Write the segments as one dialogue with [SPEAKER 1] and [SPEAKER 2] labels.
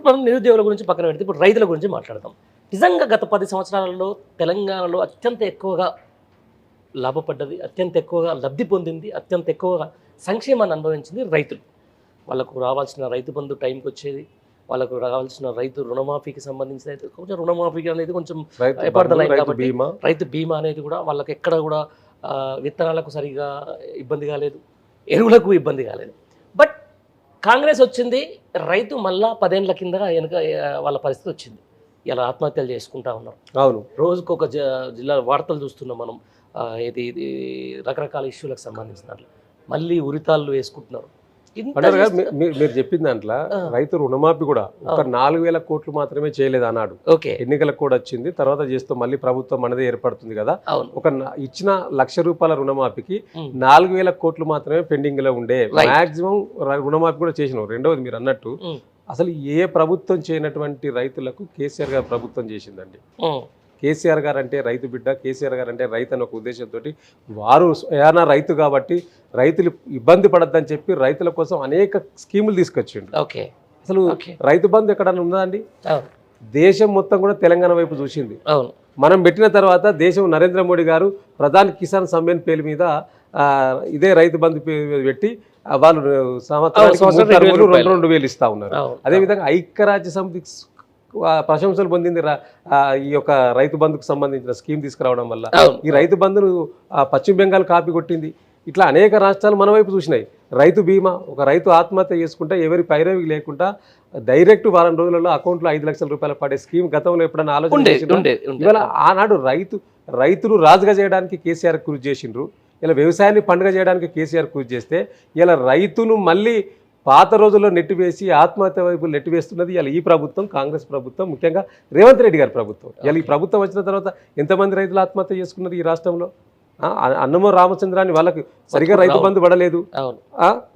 [SPEAKER 1] ఇప్పుడు మనం నిరుద్యోగుల గురించి పక్కన పెడితే ఇప్పుడు రైతుల గురించి మాట్లాడదాం. నిజంగా గత పది సంవత్సరాలలో తెలంగాణలో అత్యంత ఎక్కువగా లాభపడ్డది అత్యంత ఎక్కువగా లబ్ధి పొందింది అత్యంత ఎక్కువగా సంక్షేమాన్ని అనుభవించింది రైతులు. వాళ్ళకు రావాల్సిన రైతు బంధు టైంకి వచ్చేది వాళ్ళకు రావాల్సిన రైతు రుణమాఫీకి సంబంధించిన అయితే కొంచెం రుణమాఫీ అనేది కొంచెం
[SPEAKER 2] రైతు
[SPEAKER 1] కాబట్టి
[SPEAKER 2] బీమా.
[SPEAKER 1] రైతు బీమా అనేది కూడా వాళ్ళకి ఎక్కడ కూడా విత్తనాలకు సరిగా ఇబ్బంది కాలేదు ఎరువులకు ఇబ్బంది కాలేదు. కాంగ్రెస్ వచ్చింది రైతు మళ్ళా పదేళ్ళ కింద వెనుక వాళ్ళ పరిస్థితి వచ్చింది. ఇలా ఆత్మహత్యలు చేసుకుంటా ఉన్నారు.
[SPEAKER 2] అవును.
[SPEAKER 1] రోజుకు ఒక జ జిల్లా వార్తలు చూస్తున్నాం మనం. ఇది రకరకాల ఇష్యూలకు సంబంధించిన మళ్ళీ ఉరితాళ్ళు వేసుకుంటున్నారు.
[SPEAKER 2] మీరు చెప్పిన దాంట్లో. రైతు రుణమాఫీ కూడా ఒక నాలుగు వేల కోట్లు మాత్రమే చేయలేదు అన్నాడు ఎన్నికలకు కూడా వచ్చింది తర్వాత చేస్తూ మళ్ళీ ప్రభుత్వం మనదే ఏర్పడుతుంది కదా ఒక ఇచ్చిన లక్ష రూపాయల రుణమాఫీకి. నాలుగు వేల కోట్లు మాత్రమే పెండింగ్లో ఉండే. మాక్సిమం రుణమాఫీ కూడా చేసినాం రెండవది మీరు అన్నట్టు. అసలు ఏ ప్రభుత్వం చేయనటువంటి రైతులకు కేసీఆర్ గారు ప్రభుత్వం చేసిందండి. కేసీఆర్ గారు అంటే రైతు బిడ్డ కేసీఆర్ గారు అంటే రైతు అనే ఒక ఉద్దేశంతో వారు స్వయానా రైతు కాబట్టి రైతులు ఇబ్బంది పడద్దని చెప్పి రైతుల కోసం అనేక స్కీములు తీసుకొచ్చిండు.
[SPEAKER 1] ఓకే.
[SPEAKER 2] అసలు రైతు బంధు ఎక్కడన్నా ఉందా అండి? దేశం మొత్తం కూడా తెలంగాణ వైపు చూసింది.
[SPEAKER 1] అవును.
[SPEAKER 2] మనం పెట్టిన తర్వాత దేశం నరేంద్ర మోడీ గారు ప్రధాన్ కిసాన్ సమ్మెన్ పేరు మీద ఇదే రైతు బంధు పేరు పెట్టి వాళ్ళు సంవత్సరానికి
[SPEAKER 1] సంవత్సరం రెండు
[SPEAKER 2] రెండు వేలు ఇస్తా ఉన్నారు. అదేవిధంగా ఐక్యరాజ్య సమితి ప్రశంసలు పొందింది ఈ యొక్క రైతు బంధుకు సంబంధించిన స్కీమ్ తీసుకురావడం వల్ల. ఈ రైతు బంధును పశ్చిమ బెంగాల్ కాపీ కొట్టింది. ఇట్లా అనేక రాష్ట్రాలు మన వైపు చూసినాయి. రైతు బీమా ఒక రైతు ఆత్మహత్య చేసుకుంటే ఎవరి పైరవి లేకుండా డైరెక్ట్ వారం రోజులలో అకౌంట్లో ఐదు లక్షల రూపాయలు పడే స్కీమ్ గతంలో ఎప్పుడైనా ఆలోచన ఆనాడు రైతు రైతులు రాజుగా చేయడానికి కేసీఆర్ కృషి చేసిండ్రు. ఇలా వ్యవసాయాన్ని పండుగ చేయడానికి కేసీఆర్ కృషి చేస్తే ఇలా రైతును మళ్ళీ పాత రోజుల్లో నెట్టివేసి ఆత్మహత్య వైపు నెట్టివేస్తున్నది ఇలా ఈ ప్రభుత్వం కాంగ్రెస్ ప్రభుత్వం ముఖ్యంగా రేవంత్ రెడ్డి గారి ప్రభుత్వం. ఇలా ఈ ప్రభుత్వం వచ్చిన తర్వాత ఎంతమంది రైతులు ఆత్మహత్య చేసుకున్నారు ఈ రాష్ట్రంలో? అన్నమో రామచంద్రాన్ని వాళ్ళకి సరిగా రైతు బంధు పడలేదు.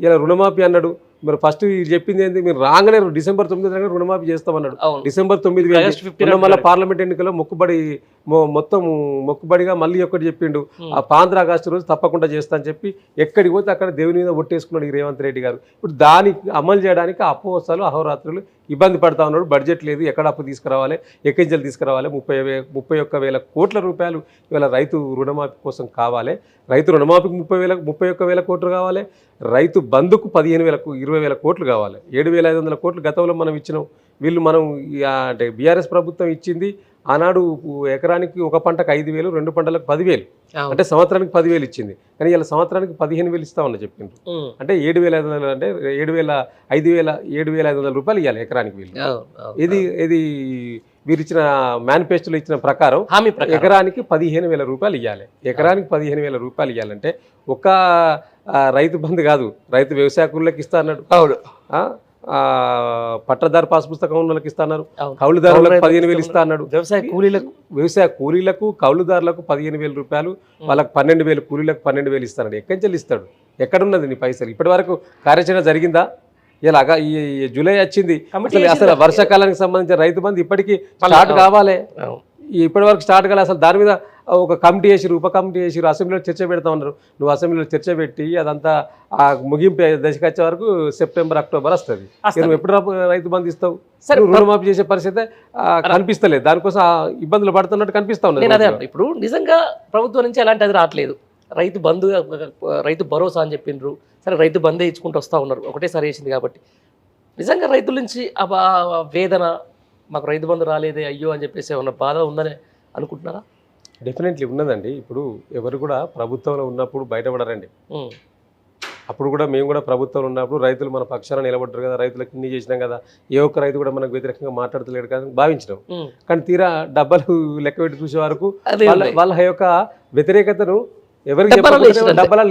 [SPEAKER 2] ఇలా రుణమాఫీ అన్నాడు. మరి ఫస్ట్ చెప్పింది ఏంటి మీరు రాగానే డిసెంబర్ తొమ్మిది రుణమాఫీ చేస్తామన్నాడు. డిసెంబర్ తొమ్మిది వేలు
[SPEAKER 1] ఆగస్ట్ 15
[SPEAKER 2] మొన్న మళ్ళీ. పార్లమెంట్ ఎన్నికల్లో మొక్కుబడి మొత్తం మొక్కుబడిగా మళ్ళీ ఒకటి చెప్పిండు. ఆ పాంధ్ర ఆగస్టు రోజు తప్పకుండా చేస్తా అని చెప్పి ఎక్కడికి పోతే అక్కడ దేవుని మీద ఒట్టేసుకున్నాడు ఈ రేవంత్ రెడ్డి గారు. ఇప్పుడు దానికి అమలు చేయడానికి అపోవసాలు అహోరాత్రులు ఇబ్బంది పడతా ఉన్నాడు. బడ్జెట్ లేదు. ఎక్కడ అప్పు తీసుకురావాలి? ఎక్కించలు తీసుకురావాలి. ముప్పై వే ముప్పై ఒక్క వేల కోట్ల రూపాయలు ఇవాళ రైతు రుణమాఫీ కోసం కావాలి. రైతు రుణమాఫీకి ముప్పై వేల ముప్పై ఒక్క వేల కోట్లు కావాలి. రైతు బంధుకు పదిహేను వేలకు ఇరవై వేల కోట్లు కావాలి. ఏడు వేల ఐదు వందల కోట్లు గతంలో మనం ఇచ్చినాం. వీళ్ళు మనం అంటే బీఆర్ఎస్ ప్రభుత్వం ఇచ్చింది. ఆనాడు ఎకరానికి ఒక పంటకు ఐదు వేలు రెండు పంటలకు పదివేలు. అంటే సంవత్సరానికి పదివేలు ఇచ్చింది. కానీ ఇలా సంవత్సరానికి పదిహేను వేలు ఇస్తామని చెప్పిండ్రు.
[SPEAKER 1] ఉమ్.
[SPEAKER 2] అంటే ఏడు వేల ఐదు వందలు అంటే ఏడు వేల ఐదు వేల ఏడు వేల ఐదు వందల రూపాయలు ఇవ్వాలి ఎకరానికి వీళ్ళు. ఇది ఇది వీరు ఇచ్చిన మేనిఫెస్టోలో ఇచ్చిన ప్రకారం
[SPEAKER 1] హామీ
[SPEAKER 2] ఎకరానికి పదిహేను వేల రూపాయలు ఇవ్వాలి ఎకరానికి పదిహేను వేల రూపాయలు ఇవ్వాలంటే ఒక రైతు బంధు కాదు. రైతు వ్యవసాయ కూలీలకు ఇస్తా అన్నాడు.
[SPEAKER 1] అవును.
[SPEAKER 2] పట్టదారు పాస్ పుస్తకం ఉన్న వాళ్ళకి ఇస్తా అన్నారు
[SPEAKER 1] అవును.
[SPEAKER 2] కౌలుదారులకు
[SPEAKER 1] కౌలు
[SPEAKER 2] పదిహేను వేలు ఇస్తా అన్నాడు
[SPEAKER 1] వ్యవసాయ కూలీలకు.
[SPEAKER 2] వ్యవసాయ కూలీలకు కౌలుదారులకు పదిహేను వేల రూపాయలు వాళ్ళకి పన్నెండు వేలు కూలీలకు పన్నెండు వేలు ఇస్తాడు ఎక్కడి నుంచి ఇస్తాడు? ఎక్కడున్నది నీ పైసలు? ఇప్పటి వరకు కార్యాచరణ జరిగిందా? ఇలాగా ఈ జూలై వచ్చింది. అసలు? వర్షాకాలానికి సంబంధించిన రైతు బంధు ఇప్పటికీ స్టార్ట్ కావాలి. ఇప్పటి వరకు స్టార్ట్ కాలే. అసలు దాని మీద ఒక కమిటీ వేసిరు ఉప కమిటీ వేసిరు అసెంబ్లీలో చర్చ పెడతా ఉన్నారు. నువ్వు అసెంబ్లీలో చర్చ పెట్టి అదంతా ఆ ముగింపు దశకు వచ్చే వరకు సెప్టెంబర్ అక్టోబర్ వస్తుంది. నువ్వు ఎప్పుడు రైతు బంధు ఇస్తావు?
[SPEAKER 1] సరే,
[SPEAKER 2] రుణమాఫీ చేసే పరిస్థితి కనిపిస్తలేదు. దానికోసం ఆ ఇబ్బందులు పడుతున్నట్టు కనిపిస్తా
[SPEAKER 1] అంటున్నా. ఇప్పుడు నిజంగా ప్రభుత్వం నుంచి ఎలాంటి అది రావట్లేదు. రైతు బంధు రైతు భరోసా అని చెప్పిండ్రు. సరే రైతు బందే ఇచ్చుకుంటూ వస్తూ ఉన్నారు. ఒకటేసారి వేసింది కాబట్టి. నిజంగా రైతుల నుంచి ఆ వేదన మాకు రైతు బంధు రాలేదే అయ్యో అని చెప్పేసి ఏమన్నా బాధ ఉందని అనుకుంటున్నారా?
[SPEAKER 2] డెఫినెట్లీ ఉన్నదండి. ఇప్పుడు ఎవరు కూడా ప్రభుత్వంలో ఉన్నప్పుడు బయటపడరండి. అప్పుడు కూడా మేము కూడా ప్రభుత్వంలో ఉన్నప్పుడు రైతులు మన పక్షాన నిలబడ్డారు కదా రైతులకు ఇన్ని చేసినాం కదా ఏ ఒక్క రైతు కూడా మనకు వ్యతిరేకంగా మాట్లాడతలేడు కదా
[SPEAKER 1] ఉమ్.
[SPEAKER 2] కానీ తీరా డబ్బలు లెక్క పెట్టి చూసే వరకు వాళ్ళ యొక్క వ్యతిరేకతను ఎవరికి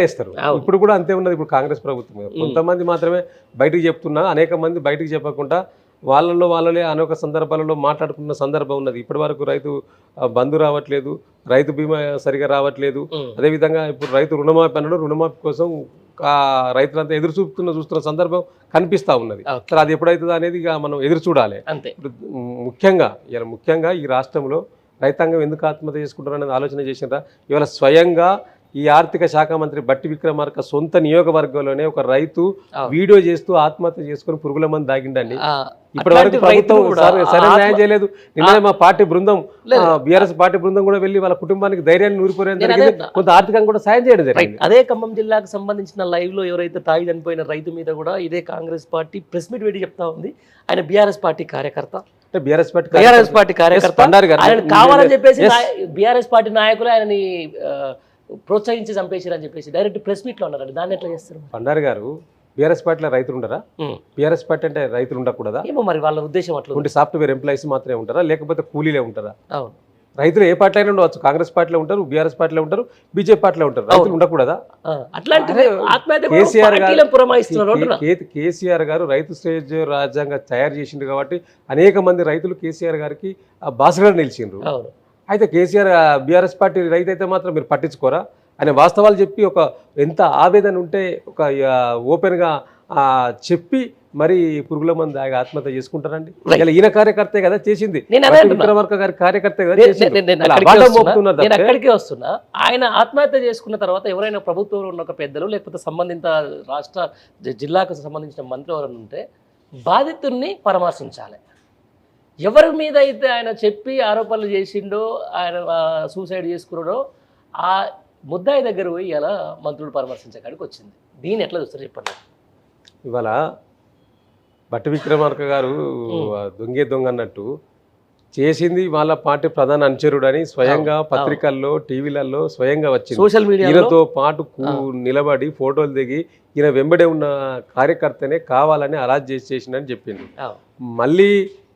[SPEAKER 2] వేస్తారు
[SPEAKER 1] అవును.
[SPEAKER 2] ఇప్పుడు కూడా అంతే ఉన్నది ఇప్పుడు కాంగ్రెస్ ప్రభుత్వం. కొంతమంది మాత్రమే బయటకు చెప్తున్నా అనేక మంది బయటకు చెప్పకుండా వాళ్ళలో వాళ్ళలే అనేక సందర్భాలలో మాట్లాడుకున్న సందర్భం ఉన్నది. ఇప్పటి వరకు రైతు బంధు రావట్లేదు. రైతు బీమా సరిగా రావట్లేదు. అదేవిధంగా ఇప్పుడు రైతు రుణమాఫీ అన్నాడు. రుణమాఫీ కోసం రైతులంతా ఎదురు చూపుతున్న చూస్తున్న సందర్భం కనిపిస్తా ఉన్నది. సరే అది ఎప్పుడైతుందో అనేది ఇక మనం ఎదురు చూడాలి.
[SPEAKER 1] అంతే.
[SPEAKER 2] ఇప్పుడు ముఖ్యంగా ఇలా ముఖ్యంగా ఈ రాష్ట్రంలో రైతాంగం ఎందుకు ఆత్మహత్య చేసుకుంటారు అనేది ఆలోచన చేసినారా? ఇవాళ స్వయంగా ఈ ఆర్థిక శాఖ మంత్రి బట్టి విక్రమార్క సొంత నియోగవర్గంలోనే ఒక రైతు. వీడియో చేస్తూ ఆత్మహత్య చేసుకుని పురుగుల మంది దాగిండండి ఇప్పటి వరకు ప్రభుత్వం సరే- న్యాయం చేయలేదు. నిన్న మా పార్టీ బృందం. బీఆర్ఎస్ పార్టీ బృందం కూడా వెళ్ళి వాళ్ళ కుటుంబానికి ధైర్యాన్ని నూరిపోయడం జరిగింది. కొంత ఆర్థికంగా కూడా సాయం చేయడం జరిగింది.
[SPEAKER 1] అదే ఖమ్మం జిల్లాకు సంబంధించిన లైవ్లో ఎవరైతే తాగి చనిపోయిన రైతు మీద కూడా ఇదే కాంగ్రెస్ పార్టీ ప్రెస్ మీట్ పెట్టి చెప్తా ఉంది. ఆయన బీఆర్ఎస్ పార్టీ కార్యకర్త.
[SPEAKER 2] బీఆర్ఎస్ పార్టీ
[SPEAKER 1] బీఆర్ఎస్ పార్టీ కార్యకర్త. ఆయన కావాలని చెప్పేసి. బీఆర్ఎస్ పార్టీ నాయకులు ఆయనని ఆ, ప్రోత్సహించి చంపేసారు అని చెప్పేసి డైరెక్ట్ ప్రెస్ మీట్లో ఉన్నారండి. దాన్ని ఎట్లా చేస్తారు?
[SPEAKER 2] బండారు గారు బీఆర్ఎస్ పార్టీలో రైతులు ఉండరా. బీఆర్ఎస్ పార్టీ అంటే రైతులు ఉండకూడదా?
[SPEAKER 1] ఏమో మరి వాళ్ళ ఉద్దేశం అట్లా.
[SPEAKER 2] ఉంటే సాఫ్ట్వేర్ ఎంప్లాయీస్ మాత్రమే ఉంటారా? లేకపోతే కూలీలే ఉంటారా?
[SPEAKER 1] అవును.
[SPEAKER 2] రైతులు ఏ పార్టీ అయినా ఉండవచ్చు. కాంగ్రెస్ పార్టీలో ఉంటారు బీఆర్ఎస్ పార్టీలో ఉంటారు బీజేపీ పార్టీలో ఉంటారు. రైతులు ఉండకూడదా?
[SPEAKER 1] అట్లాంటి
[SPEAKER 2] కేసీఆర్ గారు- రైతు స్టేజ్ రాజ్యాంగం తయారు చేసిండు కాబట్టి అనేక మంది రైతులు కేసీఆర్ గారికి ఆ బాసగా నిలిచిండ్రు.
[SPEAKER 1] అవును.
[SPEAKER 2] అయితే కేసీఆర్ బీఆర్ఎస్ పార్టీ రైతు అయితే మాత్రం మీరు పట్టించుకోరా? ఆయన వాస్తవాలు చెప్పి ఒక ఎంత ఆవేదన ఉంటే ఒక ఓపెన్గా చెప్పి మరి పురుగుల మంది ఆత్మహత్య చేసుకుంటారండి. ఇలా ఈయన కార్యకర్తే కదా చేసింది. విక్రమార్క గారి కార్యకర్త
[SPEAKER 1] నేను- అక్కడికే వస్తున్నా. ఆయన ఆత్మహత్య చేసుకున్న తర్వాత ఎవరైనా ప్రభుత్వంలో ఉన్న ఒక పెద్దలు లేకపోతే సంబంధిత రాష్ట్ర జిల్లాకు సంబంధించిన మంత్రి ఎవరైనా ఉంటే బాధితుల్ని పరామర్శించాలి. ఎవరి మీద అయితే ఆయన చెప్పి ఆరోపణలు చేసిండో ఆయన సూసైడ్ చేసుకున్నాడో ఆ ముద్దాయి దగ్గర పోయి ఇలా మంత్రులు పరామర్శించడానికి వచ్చింది. దీన్ని ఎట్లా చూస్తారు చెప్పండి.
[SPEAKER 2] ఇవాళ భట్టి విక్రమార్క గారు దొంగే దొంగ అన్నట్టు చేసింది వాళ్ళ పార్టీ ప్రధాన అనుచరుడు అని స్వయంగా పత్రికల్లో టీవీలలో స్వయంగా వచ్చింది.
[SPEAKER 1] సోషల్ మీడియాలో?
[SPEAKER 2] ఈయనతో పాటు నిలబడి ఫోటోలు దిగి ఈయన వెంబడే ఉన్న కార్యకర్తనే కావాలని అరాజ్ చేసి చేసిండని చెప్పింది మళ్ళీ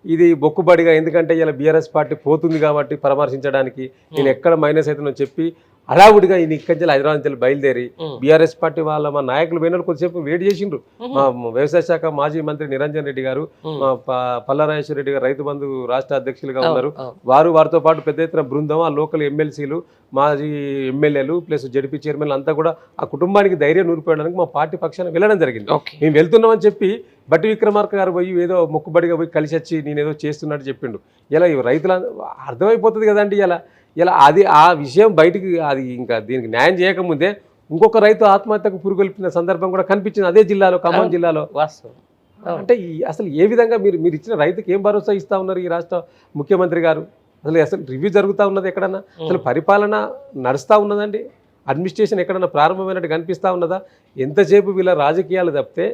[SPEAKER 2] ఇది బొక్కుబడిగా ఎందుకంటే ఇలా బీఆర్ఎస్ పార్టీ పోతుంది కాబట్టి పరామర్శించడానికి నేను ఎక్కడ మైనస్ అవుతుందో చెప్పి హడావుడిగా ఈయన ఇక్కడి హైదరాబాద్ నుంచి బయలుదేరి బీఆర్ఎస్ పార్టీ వాళ్ళ మా నాయకులు పోయిన కొద్దిసేపు వెయిట్ చేసిండ్రు. మా వ్యవసాయ శాఖ మాజీ మంత్రి నిరంజన్ రెడ్డి గారు మా ప- పల్లారాజేశ్వర రెడ్డి గారు రైతు బంధు రాష్ట్ర అధ్యక్షులుగా ఉన్నారు. వారు వారితో పాటు పెద్ద ఎత్తున బృందం ఆ లోకల్ ఎమ్మెల్సీలు మాజీ ఎమ్మెల్యేలు ప్లస్ జడ్పీ చైర్మన్లు అంతా కూడా ఆ కుటుంబానికి ధైర్యం నూరిపోయడానికి మా పార్టీ పక్షాన వెళ్ళడం జరిగింది. మేము వెళ్తున్నామని చెప్పి బట్టి విక్రమార్క గారు పోయి ఏదో మొక్కుబడిగా పోయి కలిసి వచ్చి నేను ఏదో చేస్తున్నట్టు చెప్పిండు. ఇలా రైతుల అర్థమైపోతుంది కదండి ఇలా. ఇలా అది ఆ విషయం బయటికి అది ఇంకా దీనికి న్యాయం చేయకముందే ఇంకొక రైతు ఆత్మహత్యకు పురుగొల్పిన సందర్భం కూడా కనిపించింది అదే జిల్లాలో ఖమ్మం జిల్లాలో.
[SPEAKER 1] వాస్తవం.
[SPEAKER 2] అంటే ఈ అసలు ఏ విధంగా మీరు మీరు ఇచ్చిన రైతుకి ఏం భరోసా ఇస్తా ఉన్నారు ఈ రాష్ట్ర ముఖ్యమంత్రి గారు? అసలు అసలు రివ్యూ జరుగుతూ ఉన్నది ఎక్కడన్నా? అసలు పరిపాలన నడుస్తూ ఉన్నదండి? అడ్మినిస్ట్రేషన్ ఎక్కడన్నా ప్రారంభమైనట్టు కనిపిస్తూ ఉన్నదా? ఎంతసేపు వీళ్ళ రాజకీయాలు తప్పితే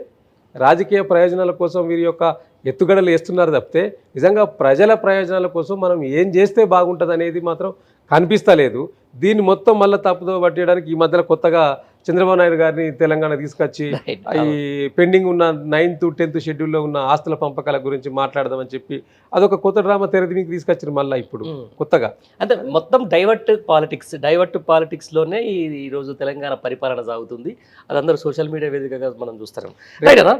[SPEAKER 2] రాజకీయ ప్రయోజనాల కోసం వీరి యొక్క ఎత్తుగడలు వేస్తున్నారు తప్పితే నిజంగా ప్రజల ప్రయోజనాల కోసం మనం ఏం చేస్తే బాగుంటుంది అనేది మాత్రం కనిపిస్తలేదు. దీన్ని మొత్తం మళ్ళీ తప్పుదో పట్టేయడానికి ఈ మధ్యలో కొత్తగా చంద్రబాబు నాయుడు గారిని తెలంగాణ తీసుకొచ్చి. ఈ పెండింగ్ ఉన్న నైన్త్ టెన్త్ షెడ్యూల్లో ఉన్న ఆస్తుల పంపకాల గురించి మాట్లాడదామని చెప్పి అదొక కొత్త డ్రామా తెరదినికి తీసుకొచ్చారు మళ్ళీ ఇప్పుడు. కొత్తగా.
[SPEAKER 1] అంటే మొత్తం డైవర్ట్ పాలిటిక్స్ డైవర్ట్ పాలిటిక్స్లోనే ఈ ఈ రోజు తెలంగాణ పరిపాలన సాగుతుంది. అదందరూ సోషల్ మీడియా వేదికగా మనం చూస్తాం.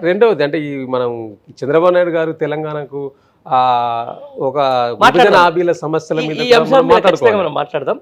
[SPEAKER 2] రెండవది అంటే ఈ మనం చంద్రబాబు నాయుడు గారు తెలంగాణకు ఆ ఒక. విభజన సమస్యల మీద మాట్లాడుకోవాలి.
[SPEAKER 1] మనం మాట్లాడదాం.